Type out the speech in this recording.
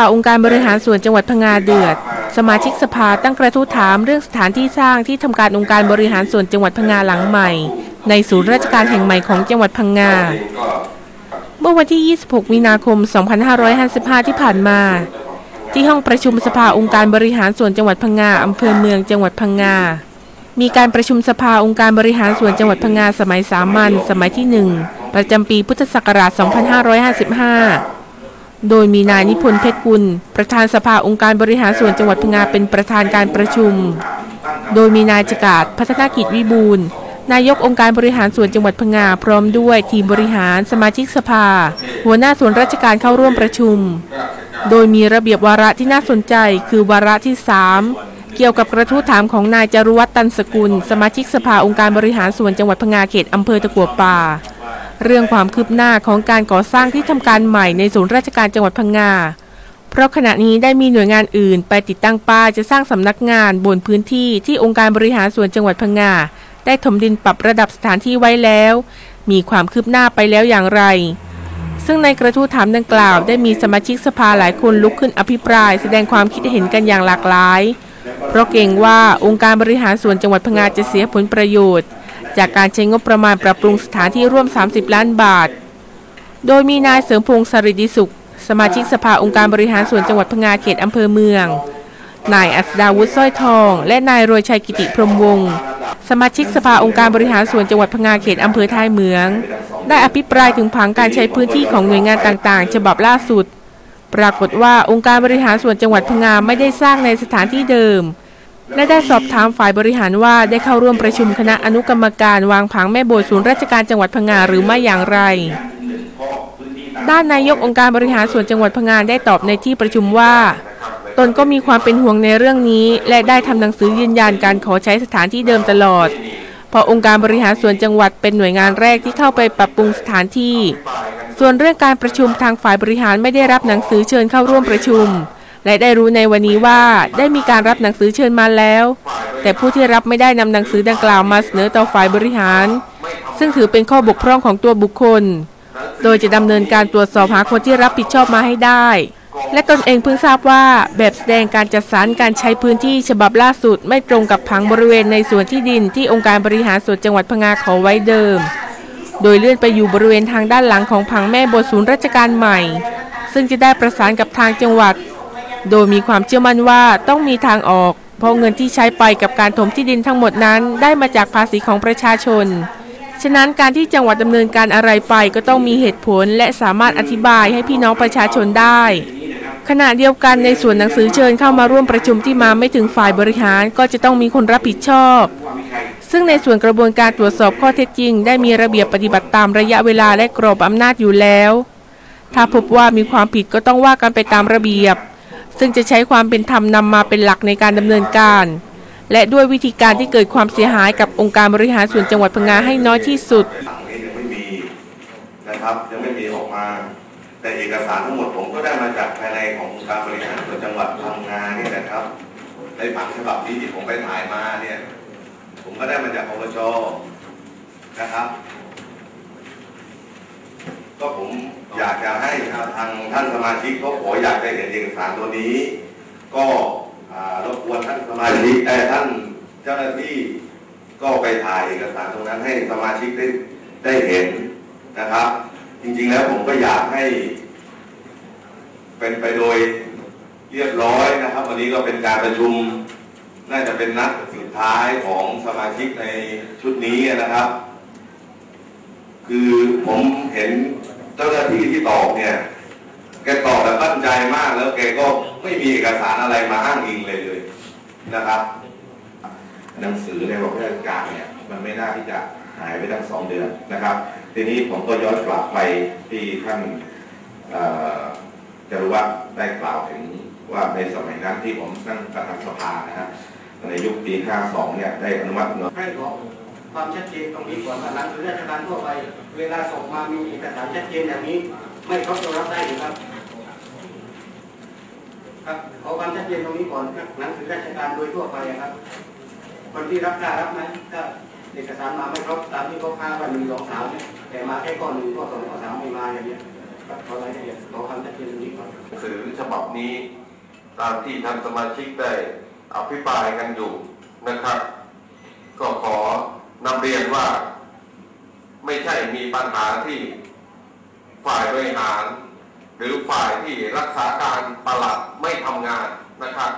าองค์การบริหารส่วนจังหวัดพังงาเดือด สมาชิกสภาตั้งกระทู้ถามเรื่องสถานที่สร้างที่ทำการองค์การบริหารส่วนจังหวัดพังงาหลังใหม่ ในศูนย์ราชการแห่งใหม่ของจังหวัดพังงา เมื่อวันที่ 26 มีนาคม 2555 ที่ผ่านมา ที่ห้องประชุมสภาองค์การบริหารส่วนจังหวัดพังงาอำเภอเมืองจังหวัดพังงา มีการประชุมสภาองค์การบริหารส่วนจังหวัดพังงาสมัยสามัญสมัยที่ 1 ประจำปีพุทธศักราช 2555 โดยมีนายนิพนธ์เพชรกุล ประธานสภาองค์การบริหารส่วนจังหวัดพังงาเป็นประธานการประชุม โดยมีนายจกาดพัฒนากิจวิบูลนายกองค์การบริหารส่วนจังหวัดพังงาพร้อมด้วยทีมบริหารสมาชิกสภา หัวหน้าส่วนราชการเข้าร่วมประชุม โดยมีระเบียบวาระที่น่าสนใจคือวาระที่ 3 เกี่ยวกับกระทู้ถามของนายจรุวัฒน์ตันสกุล สมาชิกสภาองค์การบริหารส่วนจังหวัดพังงาเขตอำเภอตะกัวป่า เรื่องความคืบหน้าของการก่อสร้างที่ทำการใหม่ในศูนย์ราชการจังหวัดพังงา เพราะขณะนี้ได้มีหน่วยงานอื่น ไปติดตั้งป้ายจะสร้างสำนักงานบนพื้นที่ที่องค์การบริหารส่วนจังหวัดพังงา ได้ถมดินปรับระดับสถานที่ไว้แล้ว มีความคืบหน้าไปแล้วอย่างไร ซึ่งในกระทู้ถามดังกล่าว ได้มีสมาชิกสภาหลายคนลุกขึ้นอภิปราย แสดงความคิดเห็นกันอย่างหลากหลาย เพราะเกรงว่าองค์การบริหารส่วนจังหวัดพังงาจะเสียผลประโยชน์ จากการใช้งบประมาณปรับปรุงสถานที่ร่วม 30 ล้านบาท โดยมีนายเสริมพงษ์สริดิสุข สมาชิกสภาองค์การบริหารส่วนจังหวัดพังงาเขตอำเภอเมือง นายอัศดาวุฒิสร้อยทอง และนายโรยชัยกิติพรมวงศ์สมาชิกสภาองค์การบริหารส่วนจังหวัดพังงาเขตอำเภอท้ายเมือง ได้อภิปรายถึงผังการใช้พื้นที่ของหน่วยงานต่างๆ ฉบับล่าสุด ปรากฏว่าองค์การบริหารส่วนจังหวัดพังงาไม่ได้สร้างในสถานที่เดิม และได้สอบถามฝ่ายบริหารว่าได้เข้าร่วมประชุมคณะอนุกรรมการวางผังแม่โบสถ์ศูนย์ราชการจังหวัดพังงาหรือไม่อย่างไร ด้านนายกองค์การบริหารส่วนจังหวัดพังงาได้ตอบในที่ประชุมว่า ตนก็มีความเป็นห่วงในเรื่องนี้ และได้ทำหนังสือยืนยันการขอใช้สถานที่เดิมตลอดเพราะองค์การบริหารส่วนจังหวัดเป็นหน่วยงานแรกที่เข้าไปปรับปรุงสถานที่ ส่วนเรื่องการประชุมทางฝ่ายบริหารไม่ได้รับหนังสือเชิญเข้าร่วมประชุม และได้รู้ในวันนี้ว่าได้มีการรับหนังสือเชิญมาแล้ว แต่ผู้ที่รับไม่ได้นำหนังสือดังกล่าวมาเสนอต่อฝ่ายบริหาร ซึ่งถือเป็นข้อบกพร่องของตัวบุคคล โดยจะดำเนินการตรวจสอบหาคนที่รับผิดชอบมาให้ได้ และตนเองเพิ่งทราบว่าแบบแสดงการจัดสรรการใช้พื้นที่ฉบับล่าสุดไม่ตรงกับผังบริเวณในส่วนที่ดินที่องค์การบริหารส่วนจังหวัดพังงาขอไว้เดิม โดยเลื่อนไปอยู่บริเวณทางด้านหลังของผังแม่บทศูนย์ราชการใหม่ ซึ่งจะได้ประสานกับทางจังหวัด โดยมีความเชื่อมั่นว่าต้องมีทางออก เพราะเงินที่ใช้ไปกับการถมที่ดินทั้งหมดนั้น ได้มาจากภาษีของประชาชน ฉะนั้นการที่จังหวัดดำเนินการอะไรไปก็ต้องมีเหตุผลและสามารถอธิบายให้พี่น้องประชาชนได้ ขณะเดียวกันในส่วนหนังสือเชิญเข้ามาร่วมประชุมที่มาไม่ถึงฝ่ายบริหารก็จะต้องมีคนรับผิดชอบ ซึ่งในส่วนกระบวนการตรวจสอบข้อเท็จจริง ได้มีระเบียบปฏิบัติตามระยะเวลาและกรอบอำนาจอยู่แล้ว ถ้าพบว่ามีความผิดก็ต้องว่ากันไปตามระเบียบ ซึ่งจะใช้ความเป็นธรรมนำมาเป็นหลักในการดำเนินการ และด้วยวิธีการที่เกิดความเสียหายกับองค์การบริหารส่วนจังหวัดพังงาให้น้อยที่สุดผังนี้ยังไม่มีนะครับยังไม่มีออกมา แต่เอกสารทั้งหมดผมก็ได้มาจากภายในขององค์การบริหารส่วนจังหวัดพังงาเนี่ยนะครับ ในผังฉบับนี้ที่ผมไปถ่ายมาเนี่ยผมก็ได้มาจากอบจนะครับ ก็ผมอยากจะให้ทางท่านสมาชิกเขาขออยากจะเห็นเอกสารตัวนี้ ก็รบกวนท่านสมาชิกแต่ท่านเจ้าหน้าที่ก็ไปถ่ายเอกสารตรงนั้นให้สมาชิกได้ได้เห็นนะครับ จริงๆแล้วผมก็อยากให้ เป็นไปโดยเรียบร้อยนะครับ วันนี้ก็เป็นการประชุม น่าจะเป็นนัดสุดท้ายของสมาชิกในชุดนี้นะครับ คือผมเห็น เจ้าหน้าที่ที่ตอบเนี่ย แกตอบแบบตั้งใจมากแล้วแกก็ไม่มีเอกสารอะไรมาอ้างอิงเลยเลยนะครับ หนังสือในระบบราชการเนี่ย มันไม่น่าที่จะหายไปตั้งสองเดือนนะครับ ทีนี้ผมก็ย้อนกลับไปที่ท่านเอ่อจรุวัฒน์ได้กล่าวถึงว่าในสมัยนั้นที่ผมนั่งประธานสภานะฮะในยุคปี 52 เนี่ยได้อนุมัติเงินให้บอ ความชัดเจนตรงนี้ก่อนหนังสือราชการทั่วไป เวลาส่งมามีเอกสารชัดเจนอย่างนี้ ไม่เขาจะรับได้หรือครับครับขอความชัดเจนตรงนี้ก่อนครับหนังสือราชการโดยทั่วไปครับ คนที่รับกล้ารับไหมถ้าเอกสารมาไม่ครบตามที่เขาค้าว่าหนึ่งสองสามเนี่ยแต่มาแค่ข้อนหนึ่งข้อสองข้อสามไม่มาอย่างเนี้ยครับขอรายละเอียดขอความชัดเจนตรงนี้ก่อนหนังสือฉบับนี้ ตามที่ท่านสมาชิกได้อภิปรายกันอยู่นะครับ ก็ขอ นำเรียนว่าไม่ใช่มีปัญหาที่ฝ่ายบริหาร หรือฝ่ายที่รักษาการประหลัดไม่ทำงานนะครับ